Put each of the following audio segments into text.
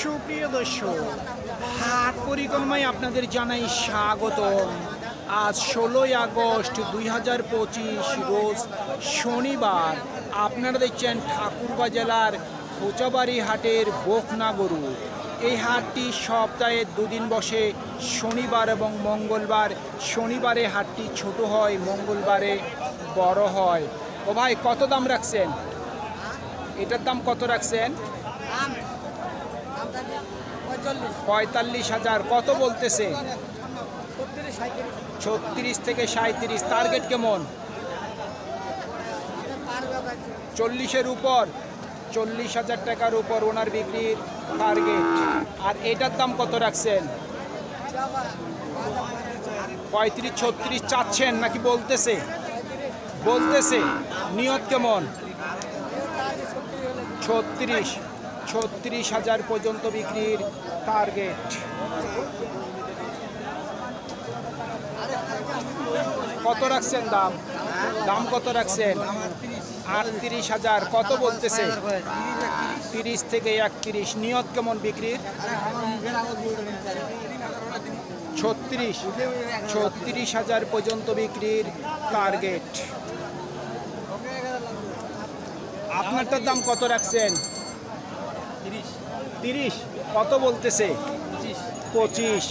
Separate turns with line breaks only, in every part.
সুপ্রিয় দর্শক, হাট পরিক্রমায় আপনাদের জানাই স্বাগত আজ ষোলোই আগস্ট দুই হাজার পঁচিশ, রোজ শনিবার। আপনারা দেখছেন ঠাকুরগাঁ জেলার খোঁচাবাড়ি হাটের বোকনা গরু। এই হাটটি সপ্তাহে দুদিন বসে, শনিবার এবং মঙ্গলবার। শনিবারে হাটটি ছোট হয়, মঙ্গলবারে বড় হয়। ও ভাই, কত দাম রাখছেন? এটার দাম কত রাখছেন? পঁয়তাল্লিশ হাজার। কত বলতেছে? ছত্রিশ থেকে সাঁত্রিশ টার্গেট কেমন? চল্লিশের উপর। চল্লিশ হাজার টাকার উপর ওনার বিক্রির টার্গেট আর এটার দাম কত রাখছেন? পঁয়ত্রিশ, ছত্রিশ চাচ্ছেন নাকি বলতেছে? বলতেছে। নিয়ত কেমন? ছত্রিশ। ছত্রিশ হাজার পর্যন্ত বিক্রির টার্গেট কত রাখছেন দাম? দাম কত রাখছেন? আটত্রিশ হাজার। কত বলতেছে? তিরিশ থেকে একত্রিশ। নিয়ত কেমন বিক্রির? ছত্রিশ। ছত্রিশ হাজার পর্যন্ত বিক্রির টার্গেট আপনারটার দাম কত রাখছেন? তিরিশ। কত বলতেছে? পঁচিশ।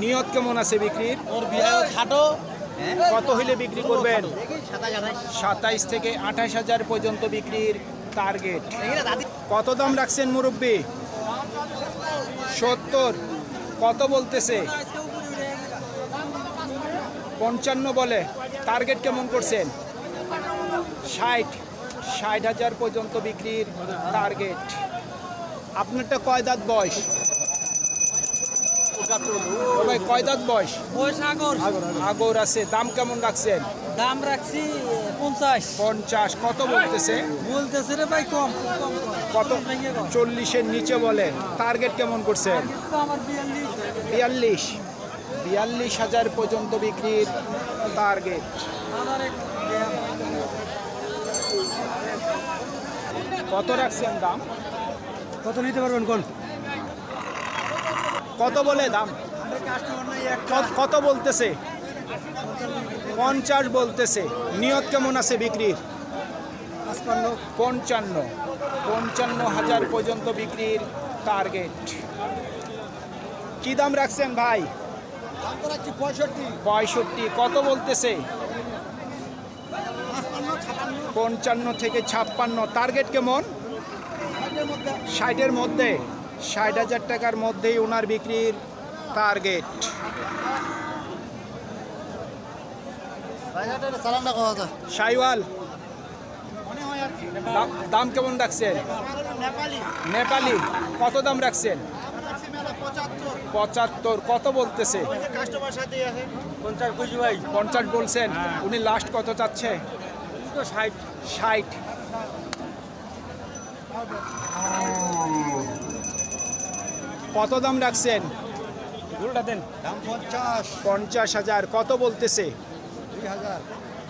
নিয়ত কেমন আছে বিক্রির?
ওর বিয়ে খাটো।
কত হইলে বিক্রি করবেন? সাতাইশ থেকে আঠাশ হাজার পর্যন্ত বিক্রির টার্গেট কত দাম রাখছেন মুরব্বী? সত্তর। কত বলতেছে? পঞ্চান্ন বলে। টার্গেট কেমন করছেন? ষাট। ষাট হাজার পর্যন্ত বিক্রির টার্গেট আপনারটা কয় দাঁত বয়স? ভাই কয় দাঁত বয়স?
সাগর
আগর। আছে দাম কেমন রাখছেন?
দাম রাখছি পঞ্চাশ।
পঞ্চাশ কত বলতেছে?
বলতেছে রে ভাই কম
কত? চল্লিশের নিচে বলে টার্গেট কেমন করছেন?
বিয়াল্লিশ।
বিয়াল্লিশ। হাজার পর্যন্ত বিক্রির টার্গেট। কত রাখছেন দাম?
কত নিতে পারবেন কোন?
কত বলে দাম? কত- কত বলতেছে? পঞ্চাশ বলতেছে। নিয়ত কেমন আছে বিক্রির? পঞ্চান্ন। পঞ্চান্ন হাজার পর্যন্ত বিক্রির টার্গেট কি দাম রাখছেন ভাই?
পঁয়ষট্টি।
কত বলতেছে? পঞ্চান্ন থেকে ছাপ্পান্ন। টার্গেট কেমন? ষাটের মধ্যে ষাট হাজার টাকার মধ্যেই ওনার বিক্রির টার্গেট সাইওয়াল দাম- দাম কেমন রাখছেন? নেপালি কত দাম রাখছেন? পঁচাত্তর কত বলতেছে?
পঞ্চাশ
পঞ্চাশ বলছেন উনি লাস্ট কত চাচ্ছে?
ষাট।
ষাট। কত দাম রাখছেন?
ভুলটা দেন। দাম পঞ্চাশ।
পঞ্চাশ হাজার। কত বলতেছে?
দুই হাজার।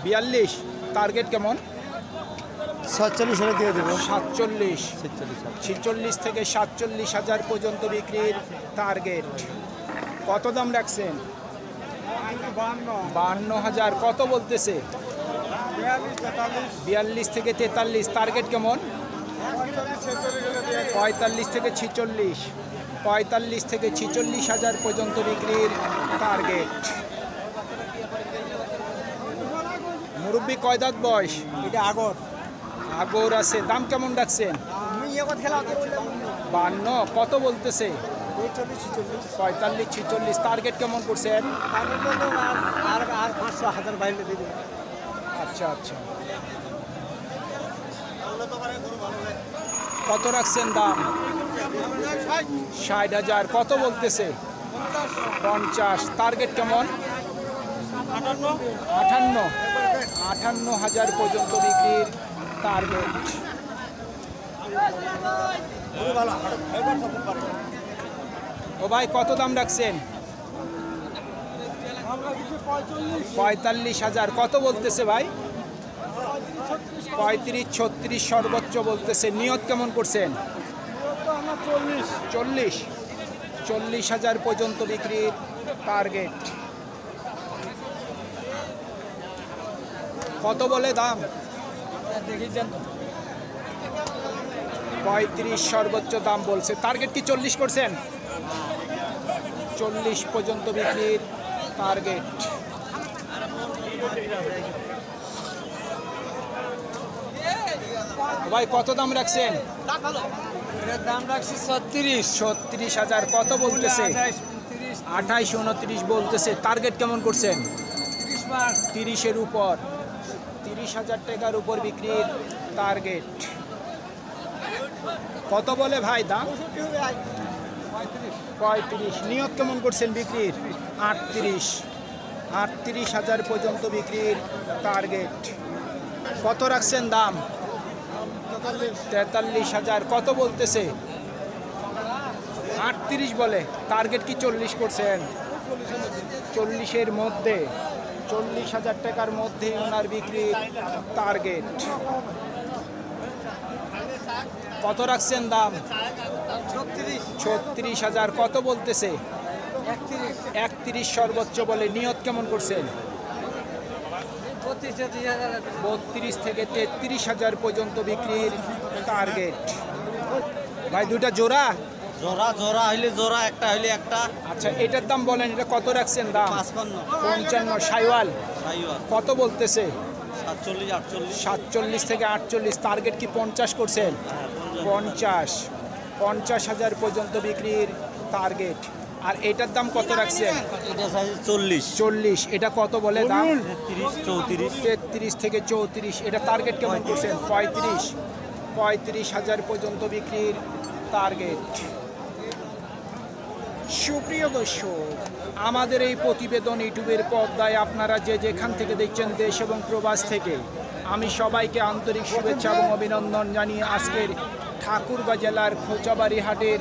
বিয়াল্লিশ। টার্গেট কেমন?
সাতচল্লিশ হাজার দিয়ে দেবো।
সাতচল্লিশ।
সাতচল্লিশ
ছিচল্লিশ থেকে সাতচল্লিশ হাজার পর্যন্ত বিক্রির টার্গেট। কত দাম রাখছেন? বান্ন। হাজার। কত বলতেছে? বিয়াল্লিশ থেকে তেতাল্লিশ। টার্গেট কেমন? পঁয়তাল্লিশ থেকে ছিচল্লিশ। পঁয়তাল্লিশ থেকে ছিচল্লিশ হাজার পর্যন্ত বিক্রির টার্গেট মুরব্বী কয় দাঁত বয়স?
এটা আগর।
আগর আছে। দাম কেমন
আমি ইয়ে
বান্ন কত বলতেছে? পঁয়তাল্লিশ ছিচল্লিশ। টার্গেট কেমন করছেন
আর আর পাঁচশো হাজার বাইরে দিয়ে
আচ্ছা আচ্ছা। কত রাখছেন দাম? ষাট হাজার, কত বলতেছে? পঞ্চাশ টার্গেট কেমন? আটান্ন। আটান্ন হাজার পর্যন্ত বিক্রির টার্গেট ও ভাই, কত দাম রাখছেন? পঁয়তাল্লিশ হাজার, কত বলতেছে ভাই? পঁয়ত্রিশ, ছত্রিশ সর্বোচ্চ বলতেছে। নিয়ত কেমন করছেন?
চল্লিশ?
চল্লিশ। হাজার পর্যন্ত বিক্রির টার্গেট কত বলে দাম?
দেখি
পঁয়ত্রিশ সর্বোচ্চ দাম বলছে। টার্গেট কি চল্লিশ করছেন? চল্লিশ পর্যন্ত বিক্রির টার্গেট ভাই কত দাম রাখছেন?
এটার দাম রাখছি ছত্রিশ
ছত্রিশ হাজার কত বলতেছে? আঠাইশ, উনত্রিশ বলতেছে। টার্গেট কেমন করছেন?
তিরিশ
তিরিশের উপর। তিরিশ হাজার টাকার উপর বিক্রির টার্গেট কত বলে ভাই দাম? পঁয়ত্রিশ। নিয়ত কেমন করছেন বিক্রির? আটত্রিশ। আটত্রিশ হাজার পর্যন্ত বিক্রির টার্গেট কত রাখছেন দাম? তেতাল্লিশ হাজার। কত বলতেছে? আটত্রিশ বলে। টার্গেট কি চল্লিশ করছেন? চল্লিশের মধ্যে। চল্লিশ হাজার টাকার মধ্যে ওনার বিক্রির টার্গেট। কত রাখছেন দাম?
ছত্রিশ
হাজার। কত বলতেছে?
একত্রিশ
সর্বোচ্চ বলে। নিয়ত কেমন করছেন?
বত্রিশ
থেকে তেত্রিশ হাজার পর্যন্ত বিক্রির টার্গেট ভাই দুটা জোড়া?
জোড়া জোড়া হইলে জোড়া একটা হইলে একটা।
আচ্ছা এটার দাম বলেন এটা কত রাখছেন দাম? পঞ্চান্ন সাইওয়াল।
সাইওয়াল।
কত বলতেছে?
সাতচল্লিশ আটচল্লিশ।
সাতচল্লিশ থেকে আটচল্লিশ টার্গেট কি পঞ্চাশ করছেন? পঞ্চাশ। পঞ্চাশ। হাজার পর্যন্ত বিক্রির টার্গেট আর এটার দাম কত রাখছেন
চল্লিশ।
চল্লিশ। এটা কত বলে দাম?
চৌত্রিশ।
তেত্রিশ থেকে চৌত্রিশ। এটা টার্গেট কেমন করছেন? পঁয়ত্রিশ। পঁয়ত্রিশ হাজার পর্যন্ত বিক্রির টার্গেট সুপ্রিয় দর্শক আমাদের এই প্রতিবেদন ইউটিউবের পর্দায় আপনারা যে যেখান থেকে দেখছেন দেশ এবং প্রবাস থেকে আমি সবাইকে আন্তরিক শুভেচ্ছা এবং অভিনন্দন জানিয়ে আজকের ঠাকুরবা জেলার খোঁচাবাড়ি হাটের